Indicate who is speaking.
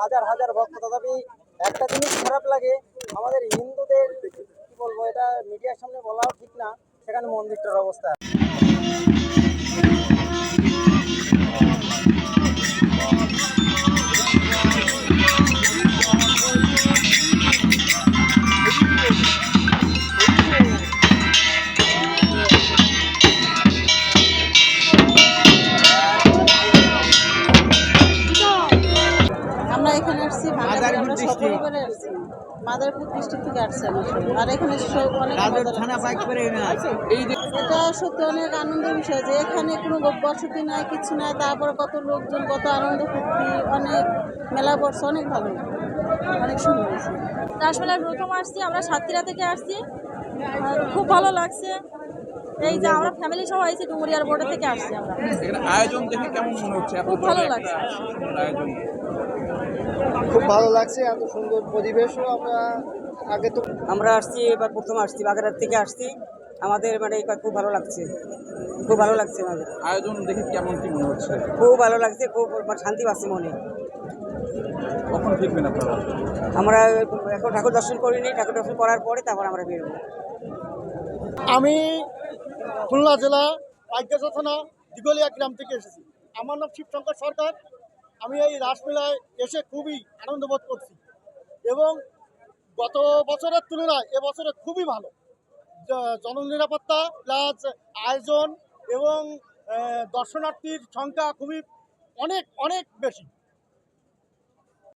Speaker 1: হাজার হাজার ভক্ত। তথাপি একটা জিনিস খারাপ লাগে, আমাদের হিন্দুদের, কি বলব, এটা মিডিয়ার সামনে বলাও ঠিক না, সেখানে মন্দিরটার অবস্থা।
Speaker 2: এখানে আসছি মাদারপুর ডিস্ট্রিক্ট থেকে আসছি আমরা আর এখানে সব অনেক এটা সত্যি অনেক আনন্দের বিষয় যে এখানে কোনো বসতি নাই কিছু নাই তারপর কত লোকজন কত আনন্দ ফুর্তি অনেক মেলা বর্ষ অনেক ভালো অনেক সুন্দর
Speaker 3: রাসমেলায় প্রথম আসছি আমরা সাতক্ষীরা থেকে আসছি। খুব ভালো লাগছে। এই যে আমরা ফ্যামিলি সহ আইছি ডুমুরিয়ার বোর্ডে থেকে আসছি আমরা।
Speaker 4: আয়োজন দেখে কেমন মনে হচ্ছে?
Speaker 3: খুব ভালো লাগছে।
Speaker 1: খুব ভালো লাগছে এত সুন্দর পরিবেশও আমরা আগে তো
Speaker 5: আমরা আসছি এবার প্রথম আসছি বাগেরহাট থেকে আসছি। আমাদের মানে এবার খুব ভালো লাগছে। খুব ভালো লাগছে আমাদের।
Speaker 4: আয়োজন দেখে কেমন কি মনে হচ্ছে?
Speaker 5: খুব ভালো লাগছে খুব মানে শান্তি পাচ্ছি মনে।
Speaker 4: কখন ফিরবেন আপনারা?
Speaker 5: আমরা এখন ঠাকুর দর্শন করিনি ঠাকুর দর্শন করার পরে তারপর আমরা বেরোবো।
Speaker 6: আমি খুলনা জেলা রাজ্যসা থানা দিগলিয়া গ্রাম থেকে এসেছি। আমার নাম শিবশঙ্কর সরকার আমি এই রাসমেলায় এসে খুবই আনন্দ বোধ করছি। এবং গত বছরের তুলনায় এবছরে খুবই ভালো। জন নিরাপত্তা প্লাস আয়োজন এবং দর্শনার্থীর সংখ্যা খুবই অনেক অনেক বেশি।